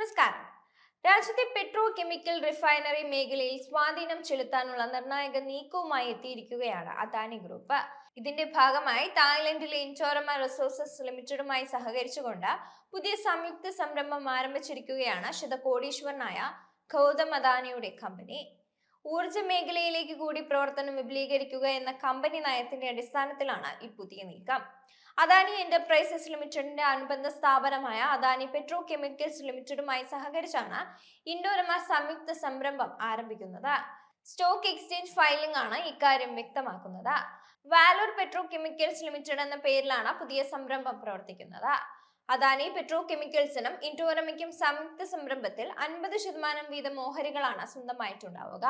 നമസ്കാരം. രാജ്യത്തെ petro chemical refinery മേഖലയിൽ സ്വാധീനം ചെലുത്താനുള്ള നിർണായക നീക്കവുമായി എത്തിയിരിക്കുകയാണ് അദാനി ഗ്രൂപ്പ്. ഇതിന്റെ ഭാഗമായി തായ്ലൻഡിലെ ഇന്റോറമ റിസോഴ്സസ് ലിമിറ്റഡുമായി സഹകരിച്ചുകൊണ്ട് പുതിയ സംയുക്ത സംരംഭം ആരംഭിച്ചിരിക്കുകയാണ് ശതകോടീശ്വരനായ ഗൗതം അദാനിയുടെ കമ്പനി ഊർജ മേഖലയിലേക്ക് കൂടി പ്രവർത്തനം വിപുലീകരിക്കുക എന്ന കമ്പനി നയത്തിന്റെ അടിസ്ഥാനത്തിലാണ് ഈ പുതിയ നീക്കം. അദാനി എന്റർപ്രൈസസ് ലിമിറ്റഡിന്റെ അനുബന്ധ സ്ഥാപനമായ അദാനി പെട്രോ കെമിക്കൽസ് ലിമിറ്റഡുമായി സഹകരിച്ചാണ് ഇൻഡോരമ സംയുക്ത സംരംഭം ആരംഭിക്കുന്നത്. സ്റ്റോക്ക് എക്സ്ചേഞ്ച് ഫയലിംഗ് ആണ് ഇക്കാര്യം വ്യക്തമാക്കുന്നത്. വാലൂർ പെട്രോ കെമിക്കൽസ് ലിമിറ്റഡ് എന്ന പേരിലാണ് പുതിയ സംരംഭം പ്രവർത്തിക്കുന്നത്. അദാനി പെട്രോ കെമിക്കൽസിനും ഇൻഡോറമയ്ക്കും സംയുക്ത സംരംഭത്തിൽ അൻപത് ശതമാനം വീതം ഓഹരികളാണ് സ്വന്തമായിട്ടുണ്ടാവുക.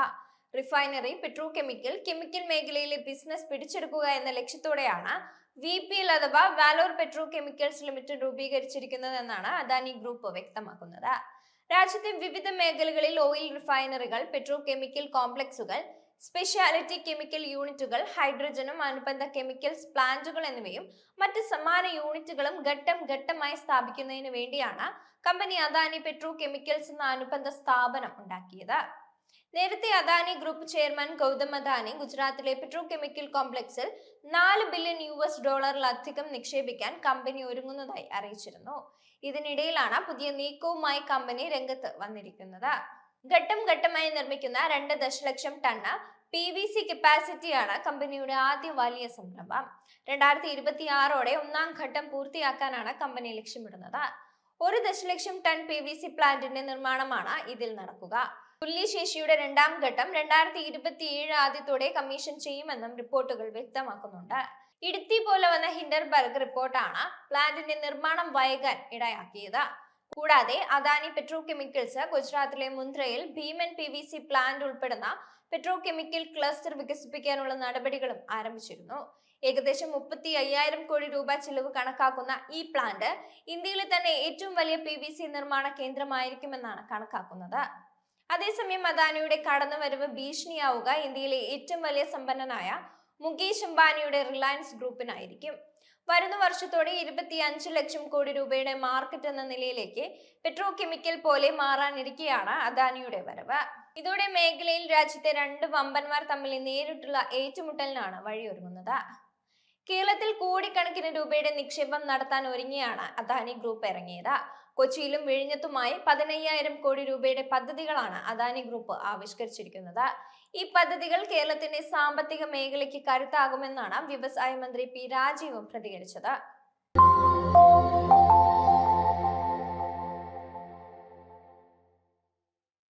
റിഫൈനറി പെട്രോ കെമിക്കൽ കെമിക്കൽ മേഖലയിലെ ബിസിനസ് പിടിച്ചെടുക്കുക എന്ന ലക്ഷ്യത്തോടെയാണ് വി പി എൽ അഥവാ വാലോർ പെട്രോ കെമിക്കൽസ് ലിമിറ്റഡ് രൂപീകരിച്ചിരിക്കുന്നതെന്നാണ് അദാനി ഗ്രൂപ്പ് വ്യക്തമാക്കുന്നത്. രാജ്യത്തെ വിവിധ മേഖലകളിൽ ഓയിൽ റിഫൈനറികൾ പെട്രോ കെമിക്കൽ കോംപ്ലക്സുകൾ സ്പെഷ്യാലിറ്റി കെമിക്കൽ യൂണിറ്റുകൾ ഹൈഡ്രജനും അനുബന്ധ കെമിക്കൽസ് പ്ലാന്റുകൾ എന്നിവയും മറ്റ് സമാന യൂണിറ്റുകളും ഘട്ടം ഘട്ടമായി സ്ഥാപിക്കുന്നതിന് വേണ്ടിയാണ് കമ്പനി അദാനി പെട്രോ കെമിക്കൽസ് എന്ന അനുബന്ധ സ്ഥാപനം ഉണ്ടാക്കിയത്. നേരത്തെ അദാനി ഗ്രൂപ്പ് ചെയർമാൻ ഗൗതം അദാനി ഗുജറാത്തിലെ പെട്രോ കെമിക്കൽ കോംപ്ലക്സിൽ നാല് ബില്യൺ യു എസ് ഡോളറിലധികം നിക്ഷേപിക്കാൻ കമ്പനി ഒരുങ്ങുന്നതായി അറിയിച്ചിരുന്നു. ഇതിനിടയിലാണ് പുതിയ നീക്കവുമായി കമ്പനി രംഗത്ത് വന്നിരിക്കുന്നത്. ഘട്ടം ഘട്ടമായി നിർമ്മിക്കുന്ന രണ്ട് ദശലക്ഷം ടണ്ണ് പി വി സി കപ്പാസിറ്റിയാണ് കമ്പനിയുടെ ആദ്യ വലിയ സംരംഭം. രണ്ടായിരത്തി ഇരുപത്തി ആറോടെ ഒന്നാം ഘട്ടം പൂർത്തിയാക്കാനാണ് കമ്പനി ലക്ഷ്യമിടുന്നത്. ഒരു ദശലക്ഷം ടൺ പി വി സി പ്ലാന്റിന്റെ നിർമ്മാണമാണ് ഇതിൽ നടക്കുക. തുല്യശേഷിയുടെ രണ്ടാം ഘട്ടം രണ്ടായിരത്തി ഇരുപത്തിയേഴ് ആദ്യത്തോടെ കമ്മീഷൻ ചെയ്യുമെന്നും റിപ്പോർട്ടുകൾ വ്യക്തമാക്കുന്നുണ്ട്. ഇടുത്തി പോലെ വന്ന ഹിൻഡർബർഗ് റിപ്പോർട്ടാണ് പ്ലാന്റിന്റെ നിർമ്മാണം വൈകാൻ ഇടയാക്കിയത്. കൂടാതെ അദാനി പെട്രോ കെമിക്കൽസ് ഗുജറാത്തിലെ മുന്ദ്രയിൽ ഭീമൻ പി വി സി പ്ലാന്റ് ഉൾപ്പെടുന്ന പെട്രോ കെമിക്കൽ ക്ലസ്റ്റർ വികസിപ്പിക്കാനുള്ള നടപടികളും ആരംഭിച്ചിരുന്നു. ഏകദേശം മുപ്പത്തി അയ്യായിരം കോടി രൂപ ചിലവ് കണക്കാക്കുന്ന ഈ പ്ലാന്റ് ഇന്ത്യയിലെ തന്നെ ഏറ്റവും വലിയ പി നിർമ്മാണ കേന്ദ്രമായിരിക്കുമെന്നാണ് കണക്കാക്കുന്നത്. അതേസമയം അദാനിയുടെ കടന്നുവരവ് ഭീഷണിയാവുക ഇന്ത്യയിലെ ഏറ്റവും വലിയ സമ്പന്നനായ മുകേഷ് അംബാനിയുടെ റിലയൻസ് ഗ്രൂപ്പിനായിരിക്കും. വരുന്ന വർഷത്തോടെ ഇരുപത്തി അഞ്ച് ലക്ഷം കോടി രൂപയുടെ മാർക്കറ്റ് എന്ന നിലയിലേക്ക് പെട്രോ കെമിക്കൽ പോലെ മാറാനിരിക്കെയാണ് അദാനിയുടെ വരവ്. ഇതോടെ മേഖലയിൽ രാജ്യത്തെ രണ്ട് വമ്പന്മാർ തമ്മിൽ നേരിട്ടുള്ള ഏറ്റുമുട്ടലിനാണ് വഴിയൊരുങ്ങുന്നത്. കേരളത്തിൽ കോടിക്കണക്കിന് രൂപയുടെ നിക്ഷേപം നടത്താൻ ഒരുങ്ങിയാണ് അദാനി ഗ്രൂപ്പ് ഇറങ്ങിയത്. കൊച്ചിയിലും വിഴിഞ്ഞത്തുമായി പതിനയ്യായിരം കോടി രൂപയുടെ പദ്ധതികളാണ് അദാനി ഗ്രൂപ്പ് ആവിഷ്കരിച്ചിരിക്കുന്നത്. ഈ പദ്ധതികൾ കേരളത്തിന്റെ സാമ്പത്തിക മേഖലയ്ക്ക് കരുത്താകുമെന്നാണ് വ്യവസായ മന്ത്രി പി രാജീവും പ്രതികരിച്ചത്.